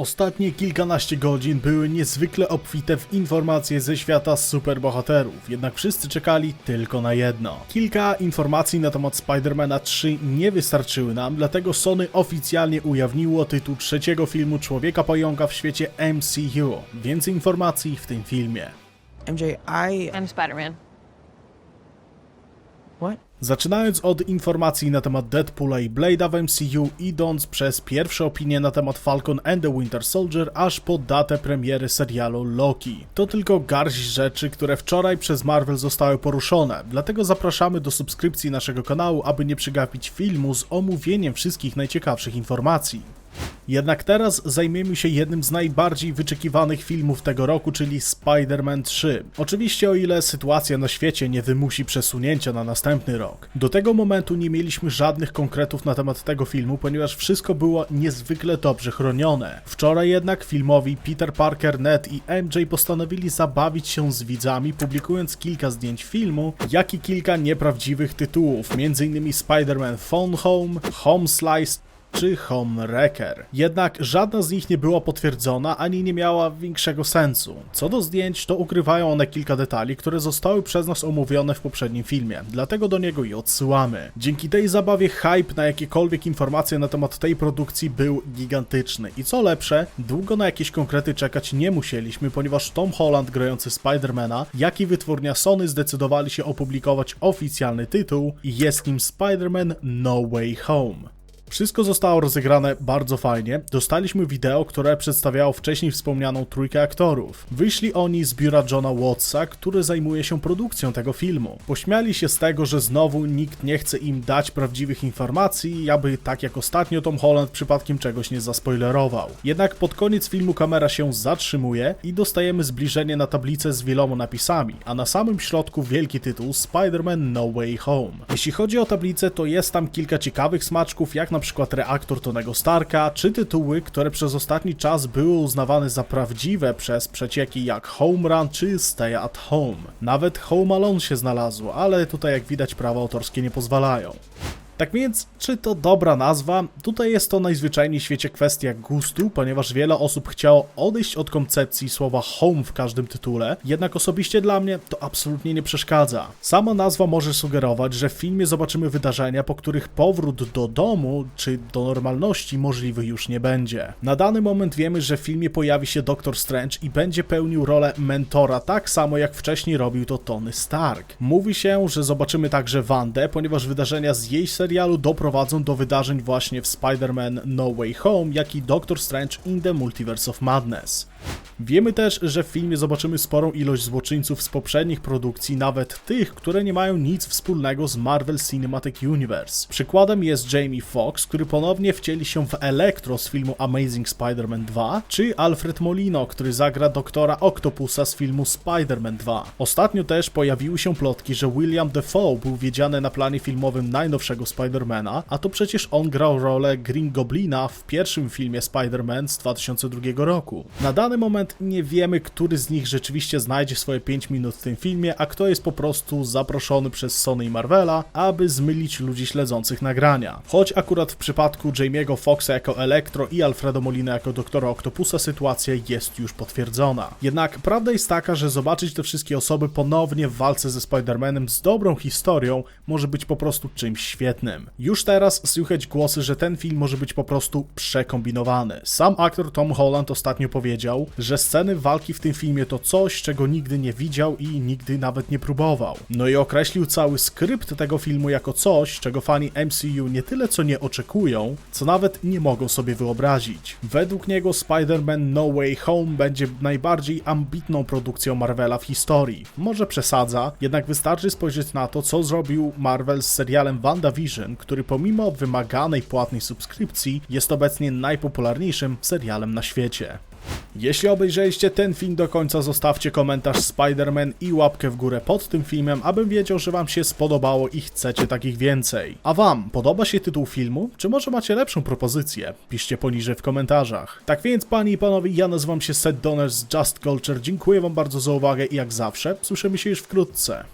Ostatnie kilkanaście godzin były niezwykle obfite w informacje ze świata superbohaterów, jednak wszyscy czekali tylko na jedno. Kilka informacji na temat Spider-Mana 3 nie wystarczyły nam, dlatego Sony oficjalnie ujawniło tytuł trzeciego filmu Człowieka Pająka w świecie MCU. Więcej informacji w tym filmie. MJ, I. I'm Spider-Man. Zaczynając od informacji na temat Deadpoola i Blade'a w MCU, idąc przez pierwsze opinie na temat Falcon and the Winter Soldier, aż po datę premiery serialu Loki. To tylko garść rzeczy, które wczoraj przez Marvel zostały poruszone, dlatego zapraszamy do subskrypcji naszego kanału, aby nie przegapić filmu z omówieniem wszystkich najciekawszych informacji. Jednak teraz zajmiemy się jednym z najbardziej wyczekiwanych filmów tego roku, czyli Spider-Man 3. Oczywiście o ile sytuacja na świecie nie wymusi przesunięcia na następny rok. Do tego momentu nie mieliśmy żadnych konkretów na temat tego filmu, ponieważ wszystko było niezwykle dobrze chronione. Wczoraj jednak filmowi Peter Parker, Ned i MJ postanowili zabawić się z widzami, publikując kilka zdjęć filmu, jak i kilka nieprawdziwych tytułów, m.in. Spider-Man Phone Home, Home Slice czy Home Wrecker. Jednak żadna z nich nie była potwierdzona ani nie miała większego sensu. Co do zdjęć, to ukrywają one kilka detali, które zostały przez nas omówione w poprzednim filmie, dlatego do niego je odsyłamy. Dzięki tej zabawie hype na jakiekolwiek informacje na temat tej produkcji był gigantyczny i co lepsze, długo na jakieś konkrety czekać nie musieliśmy, ponieważ Tom Holland grający Spidermana, jak i wytwórnia Sony zdecydowali się opublikować oficjalny tytuł i jest nim Spider-Man No Way Home. Wszystko zostało rozegrane bardzo fajnie. Dostaliśmy wideo, które przedstawiało wcześniej wspomnianą trójkę aktorów. Wyszli oni z biura Johna Watsa, który zajmuje się produkcją tego filmu. Pośmiali się z tego, że znowu nikt nie chce im dać prawdziwych informacji, aby tak jak ostatnio Tom Holland przypadkiem czegoś nie zaspoilerował. Jednak pod koniec filmu kamera się zatrzymuje i dostajemy zbliżenie na tablicę z wieloma napisami, a na samym środku wielki tytuł Spider-Man No Way Home. Jeśli chodzi o tablicę, to jest tam kilka ciekawych smaczków, jak na przykład reaktor Tonego Starka, czy tytuły, które przez ostatni czas były uznawane za prawdziwe przez przecieki jak Home Run czy Stay at Home. Nawet Home Alone się znalazło, ale tutaj jak widać prawa autorskie nie pozwalają. Tak więc, czy to dobra nazwa? Tutaj jest to najzwyczajniej w świecie kwestia gustu, ponieważ wiele osób chciało odejść od koncepcji słowa home w każdym tytule, jednak osobiście dla mnie to absolutnie nie przeszkadza. Sama nazwa może sugerować, że w filmie zobaczymy wydarzenia, po których powrót do domu czy do normalności możliwy już nie będzie. Na dany moment wiemy, że w filmie pojawi się Doctor Strange i będzie pełnił rolę mentora tak samo jak wcześniej robił to Tony Stark. Mówi się, że zobaczymy także Wandę, ponieważ wydarzenia z jej serialu doprowadzą do wydarzeń właśnie w Spider-Man No Way Home, jak i Doctor Strange in the Multiverse of Madness. Wiemy też, że w filmie zobaczymy sporą ilość złoczyńców z poprzednich produkcji, nawet tych, które nie mają nic wspólnego z Marvel Cinematic Universe. Przykładem jest Jamie Foxx, który ponownie wcieli się w Electro z filmu Amazing Spider-Man 2, czy Alfred Molino, który zagra doktora Octopusa z filmu Spider-Man 2. Ostatnio też pojawiły się plotki, że William Defoe był wiedziany na planie filmowym najnowszego Spider-Mana, a to przecież on grał rolę Green Goblina w pierwszym filmie Spider-Man z 2002 roku. Na dany moment nie wiemy, który z nich rzeczywiście znajdzie swoje 5 minut w tym filmie, a kto jest po prostu zaproszony przez Sony i Marvela, aby zmylić ludzi śledzących nagrania. Choć akurat w przypadku Jamie'ego Foxa jako Elektro i Alfredo Molina jako doktora Octopusa sytuacja jest już potwierdzona. Jednak prawda jest taka, że zobaczyć te wszystkie osoby ponownie w walce ze Spider-Manem z dobrą historią może być po prostu czymś świetnym. Już teraz słychać głosy, że ten film może być po prostu przekombinowany. Sam aktor Tom Holland ostatnio powiedział, że sceny walki w tym filmie to coś, czego nigdy nie widział i nigdy nawet nie próbował. No i określił cały skrypt tego filmu jako coś, czego fani MCU nie tyle co nie oczekują, co nawet nie mogą sobie wyobrazić. Według niego Spider-Man No Way Home będzie najbardziej ambitną produkcją Marvela w historii. Może przesadza, jednak wystarczy spojrzeć na to, co zrobił Marvel z serialem WandaVision, który pomimo wymaganej płatnej subskrypcji jest obecnie najpopularniejszym serialem na świecie. Jeśli obejrzeliście ten film do końca, zostawcie komentarz Spider-Man i łapkę w górę pod tym filmem, abym wiedział, że Wam się spodobało i chcecie takich więcej. A Wam podoba się tytuł filmu? Czy może macie lepszą propozycję? Piszcie poniżej w komentarzach. Tak więc, Panie i Panowie, ja nazywam się Seth Donner z Just Culture. Dziękuję Wam bardzo za uwagę i jak zawsze, słyszymy się już wkrótce.